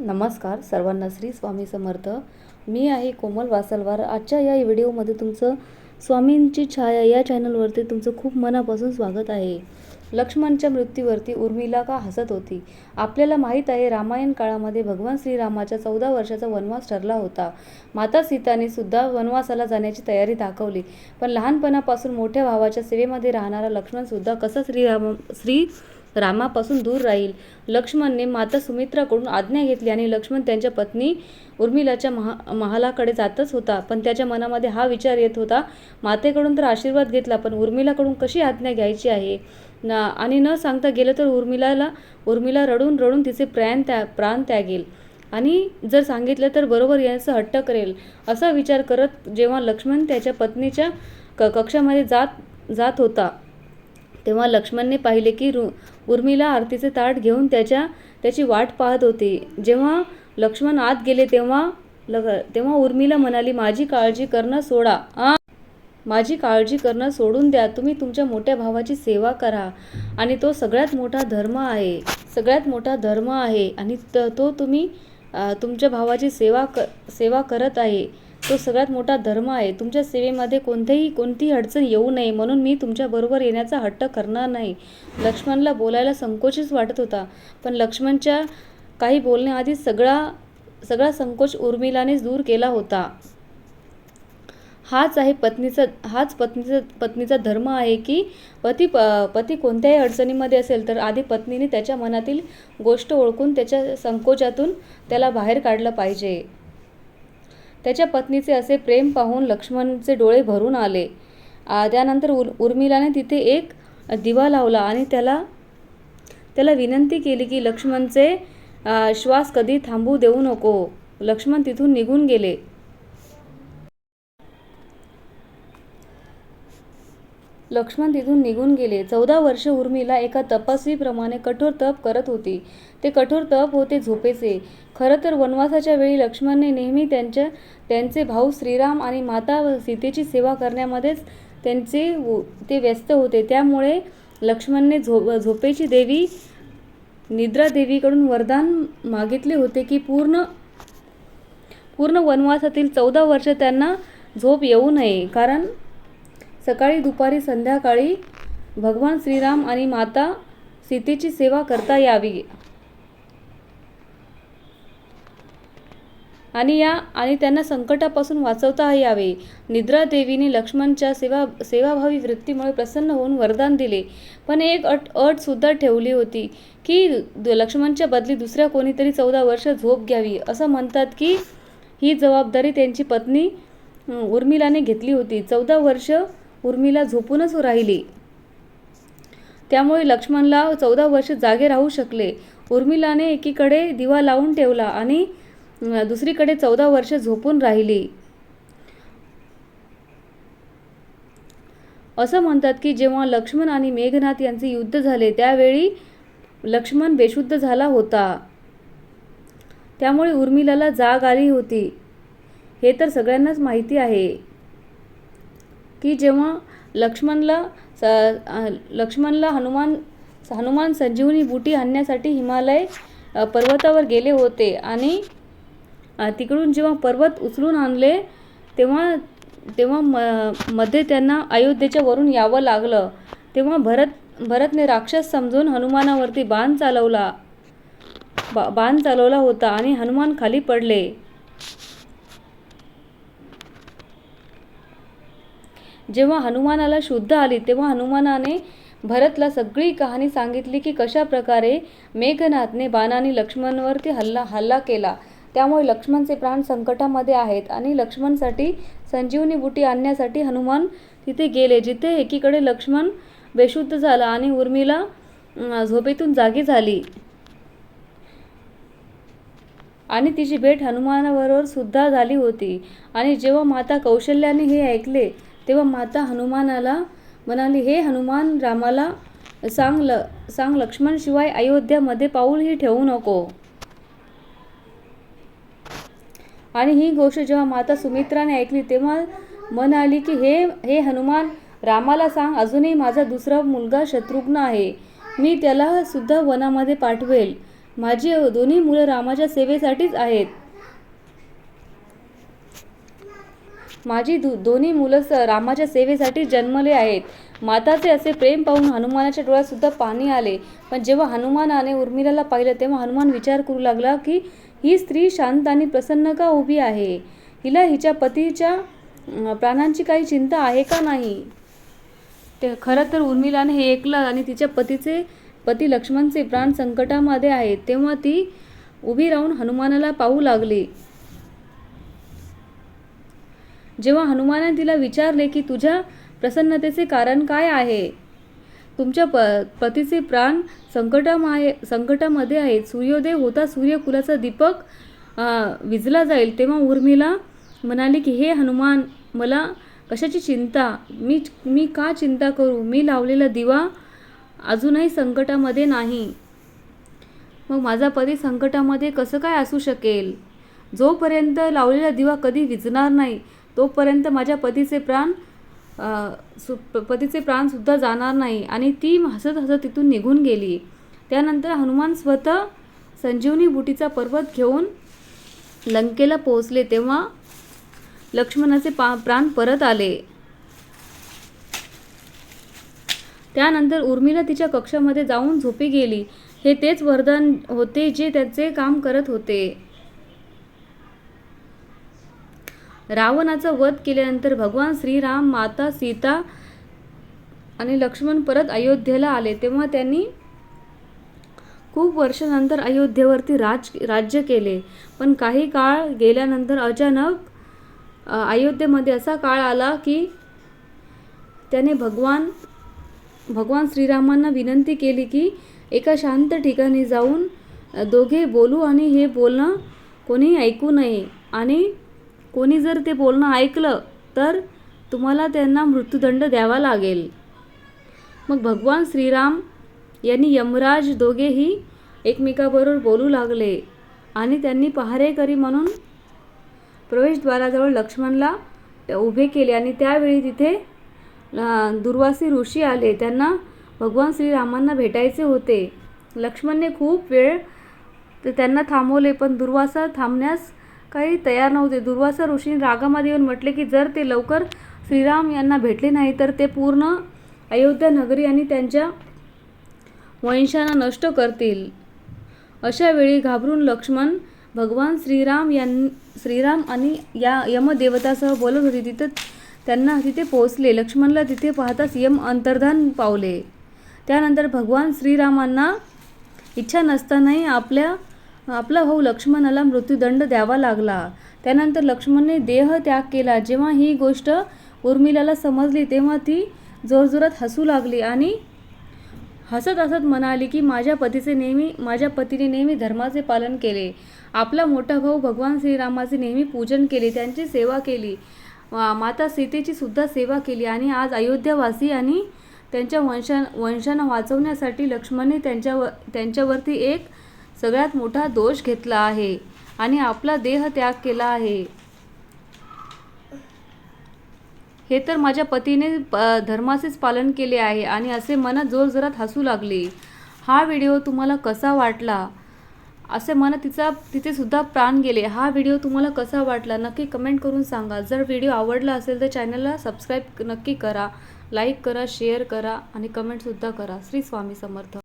नमस्कार सर्वांना श्री स्वामी समर्थ. मी आहे कोमल वासलवार. आजच्या या व्हिडिओमध्ये तुमचं स्वामींची छाया या चॅनलवरती तुमचं खूप मनापासून स्वागत आहे. लक्ष्मणच्या मृत्यूवरती उर्मिला का हसत होती? आपल्याला माहीत आहे रामायण काळामध्ये भगवान श्रीरामाच्या चौदा वर्षाचा वनवास ठरला होता. माता सीताने सुद्धा वनवासाला जाण्याची तयारी दाखवली. पण लहानपणापासून मोठ्या भावाच्या सेवेमध्ये राहणारा लक्ष्मणसुद्धा कसं श्रीराम श्री रामापासून दूर राहील. लक्ष्मणने माता सुमित्राकडून आज्ञा घेतली आणि लक्ष्मण त्यांच्या पत्नी उर्मिलाच्या महा महालाकडे जातच होता. पण त्याच्या मनामध्ये हा विचार येत होता मातेकडून तर आशीर्वाद घेतला पण उर्मिलाकडून कशी आज्ञा घ्यायची आहे? ना आणि न सांगता गेलं तर उर्मिलाला उर्मिला रडून रडून तिचे प्राण त्या प्राण त्यागेल. आणि जर सांगितलं तर बरोबर याचं हट्ट करेल. असा विचार करत जेव्हा लक्ष्मण त्याच्या पत्नीच्या क कक्षामध्ये जात जात होता. तेव्हा लक्ष्मणने पाहिले की रु उर्मिला आरतीचे ताट घेऊन त्याच्या त्याची वाट पाहत होती. जेव्हा लक्ष्मण आत गेले तेव्हा लग तेव्हा उर्मिला म्हणाली माझी काळजी करणं सोडा. आ माझी काळजी करणं सोडून द्या. तुम्ही तुमच्या मोठ्या भावाची सेवा करा. आणि तो सगळ्यात मोठा धर्म आहे. सगळ्यात मोठा धर्म आहे. आणि त तो तुम्ही तुमच्या भावाची सेवा क सेवा करत आहे. तो सगळ्यात मोठा धर्म आहे. तुमच्या सेवेमध्ये कोणतेही कोणतीही अडचण येऊ नये म्हणून मी तुमच्याबरोबर येण्याचा हट्ट करणार नाही. लक्ष्मणला बोलायला संकोचच वाटत होता. पण लक्ष्मणच्या काही बोलण्याआधी सगळा सगळा संकोच उर्मिलानेच दूर केला होता. हाच आहे पत्नीचा हाच पत्नीचा पत्नीचा धर्म आहे की पती प पती कोणत्याही अडचणीमध्ये असेल तर आधी पत्नीने त्याच्या मनातील गोष्ट ओळखून त्याच्या संकोचातून त्याला बाहेर काढलं पाहिजे. त्याच्या पत्नीचे असे प्रेम पाहून लक्ष्मणचे डोळे भरून आले. त्यानंतर उर उर्मिलाने तिथे एक दिवा लावला आणि त्याला त्याला विनंती केली की लक्ष्मणचे श्वास कधी थांबू देऊ नको. लक्ष्मण तिथून निघून गेले. लक्ष्मण तिथून निघून गेले. चौदा वर्ष उर्मिला एका तपस्वीप्रमाणे कठोर तप करत होती. ते कठोर तप होते झोपेचे. खरं तर वनवासाच्या वेळी लक्ष्मणने नेहमी त्यांच्या त्यांचे भाऊ श्रीराम आणि माता सीतेची सेवा करण्यामध्येच त्यांचे व- ते व्यस्त होते. त्यामुळे लक्ष्मणने झो झोपेची देवी निद्रा देवीकडून वरदान मागितले होते की पूर्ण पूर्ण वनवासातील चौदा वर्ष त्यांना झोप येऊ नये. कारण सकाळी दुपारी संध्याकाळी भगवान श्रीराम आणि माता सीतेची सेवा करता यावी. आणि या आणि त्यांना संकटापासून वाचवता यावे. निद्रा देवीने लक्ष्मणच्या सेवा सेवाभावी वृत्तीमुळे प्रसन्न होऊन वरदान दिले. पण एक अट अट सुद्धा ठेवली होती की लक्ष्मणच्या बदली दुसऱ्या कोणीतरी चौदा वर्ष झोप घ्यावी असं म्हणतात की ही जबाबदारी त्यांची पत्नी उर्मिलाने घेतली होती. चौदा वर्ष उर्मिला झोपूनच राहिली. त्यामुळे लक्ष्मणला चौदा वर्ष जागे राहू शकले. उर्मिलाने एकीकडे दिवा लावून ठेवला आणि दुसरीकडे चौदा वर्ष झोपून राहिली. असं म्हणतात की जेव्हा लक्ष्मण आणि मेघनाथ यांचे युद्ध झाले त्यावेळी लक्ष्मण बेशुद्ध झाला होता. त्यामुळे उर्मिलाला जाग आली होती. हे तर सगळ्यांनाच माहिती आहे. की जेव्हा लक्ष्मणला स लक्ष्मणला हनुमान हनुमान संजीवनी बुटी आणण्यासाठी हिमालय पर्वतावर गेले होते आणि तिकडून जेव्हा पर्वत उचलून आणले तेव्हा तेव्हा म मध्ये त्यांना अयोध्येच्या वरून यावं लागलं. तेव्हा भरत भरतने राक्षस समजून हनुमानावरती बाण चालवला बा बाण चालवला होता आणि हनुमान खाली पडले. जेव्हा हनुमानाला शुद्ध आली तेव्हा हनुमानाने भरतला सगळी कहाणी सांगितली की कशा प्रकारे मेघनाथने बाणाने लक्ष्मणवरती हल्ला हल्ला केला. त्यामुळे लक्ष्मणचे प्राण संकटामध्ये आहेत आणि लक्ष्मणसाठी संजीवनी बुटी आणण्यासाठी हनुमान तिथे गेले जिथे एकीकडे लक्ष्मण बेशुद्ध झाला आणि उर्मिला झोपेतून जागी झाली. आणि तिची भेट हनुमानाबरोबर सुद्धा झाली होती. आणि जेव्हा माता कौशल्याने हे ऐकले तेव्हा माता हनुमानाला म्हणाली हे हनुमान रामाला सांग ल सांग लक्ष्मणशिवाय अयोध्यामध्ये पाऊलही ठेवू नको. आणि ही गोष्ट जेव्हा माता सुमित्राने ऐकली तेव्हा म्हणाली की हे हे हनुमान रामाला सांग अजूनही माझा दुसरा मुलगा शत्रुघ्न आहे. मी त्याला सुद्धा वनामध्ये पाठवेल. माझी दोन्ही मुलं रामाच्या सेवेसाठीच आहेत. माझी दु दोन्ही मुलं स रामाच्या सेवेसाठी जन्मले आहेत. माताचे असे प्रेम पाहून हनुमानाच्या डोळ्यातसुद्धा पाणी आले. पण जेव्हा हनुमानाने उर्मिलाला पाहिलं तेव्हा हनुमान विचार करू लागला की ही स्त्री शांत आणि प्रसन्न का उभी आहे? हिला हिच्या पतीच्या प्राणांची काही चिंता आहे का नाही? ते खरं तर उर्मिलाने हे ऐकलं आणि तिच्या पतीचे पती लक्ष्मणचे प्राण संकटामध्ये आहेत. तेव्हा ती उभी राहून हनुमानाला पाहू लागली. जेव्हा हनुमानाने तिला विचारले की तुझ्या प्रसन्नतेचे कारण काय आहे? तुमच्या प पतीचे प्राण संकटामाय संकटामध्ये आहेत. सूर्योदय होता सूर्यकुलाचा दीपक विजला जाईल. तेव्हा उर्मिला म्हणाली की हे हनुमान मला कशाची चिंता? मी मी का चिंता करू? मी लावलेला दिवा अजूनही संकटामध्ये नाही. मग माझा पती संकटामध्ये कसं काय असू शकेल? जोपर्यंत लावलेला दिवा कधी विजणार नाही तोपर्यंत माझ्या पतीचे प्राण सु पतीचे प्राणसुद्धा जाणार नाही. आणि ती हसत हसत तिथून निघून गेली. त्यानंतर हनुमान स्वतः संजीवनी बुटीचा पर्वत घेऊन लंकेला पोहोचले तेव्हा लक्ष्मणाचे पा प्राण परत आले. त्यानंतर उर्मिला तिच्या कक्षामध्ये जाऊन झोपी गेली. हे तेच वरदान होते जे त्याचे काम करत होते. रावणाचा वध केल्यानंतर भगवान श्रीराम माता सीता आणि लक्ष्मण परत अयोध्येला आले. तेव्हा त्यांनी खूप वर्षानंतर अयोध्येवरती राज राज्य केले. पण काही काळ गेल्यानंतर अचानक अयोध्येमध्ये असा काळ आला की त्याने भगवान भगवान श्रीरामांना विनंती केली की एका शांत ठिकाणी जाऊन दोघे बोलू आणि हे बोलणं कोणी ऐकू नये. आणि कोणी जर ते बोलणं ऐकलं तर तुम्हाला त्यांना मृत्यूदंड द्यावा लागेल. मग भगवान श्रीराम यांनी यमराज दोघेही एकमेकाबरोबर बोलू लागले आणि त्यांनी पहारेकरी म्हणून प्रवेशद्वाराजवळ लक्ष्मणला उभे केले आणि त्यावेळी तिथे दुर्वासी ऋषी आले. त्यांना भगवान श्रीरामांना भेटायचे होते. लक्ष्मणने खूप वेळ त्यांना थांबवले पण दुर्वासा थांबण्यास काही तयार नव्हते. दुर्वासा ऋषीने रागामध्ये येऊन म्हटले की जर ते लवकर श्रीराम यांना भेटले नाही तर ते पूर्ण अयोध्या नगरी आणि त्यांच्या वंशांना नष्ट करतील. अशा वेळी घाबरून लक्ष्मण भगवान श्रीराम यां श्रीराम आणि या यमदेवतासह बोलत होते. तिथं त्यांना तिथे पोहोचले. लक्ष्मणला तिथे पाहताच यम अंतर्धान पावले. त्यानंतर भगवान श्रीरामांना इच्छा नसतानाही आपल्या आपला भाऊ लक्ष्मणाला मृत्यूदंड द्यावा लागला. त्यानंतर लक्ष्मणने देह त्याग केला. जेव्हा ही गोष्ट उर्मिलाला समजली तेव्हा ती जोरजोरात हसू लागली आणि हसत हसत म्हणाली की माझ्या पतीचे नेहमी माझ्या पतीने नेहमी धर्माचे पालन केले. आपला मोठा भाऊ भगवान श्रीरामाचे नेहमी पूजन केले त्यांची सेवा केली. माता सीतेची सुद्धा सेवा केली आणि आज अयोध्यावासी आणि त्यांच्या वंशा वंशांना वाचवण्यासाठी लक्ष्मणने त्यांच्यावर त्यांच्यावरती एक सगळ्यात मोठा दोष घेतला आहे आणि आपला देह त्याग केला आहे. हे तर माझ्या पतीने प- धर्माचेच पालन केले आहे आणि असे मनात जोरजोरात हसू लागले. हा व्हिडिओ तुम्हाला कसा वाटला? असे मना तिचा तिथे सुद्धा प्राण गेले. हा व्हिडिओ तुम्हाला कसा वाटला? नक्की कमेंट करून सांगा. जर व्हिडिओ आवडला असेल तर चॅनलला सबस्क्राईब नक्की करा. लाईक करा शेअर करा आणि कमेंटसुद्धा करा. श्री स्वामी समर्थ.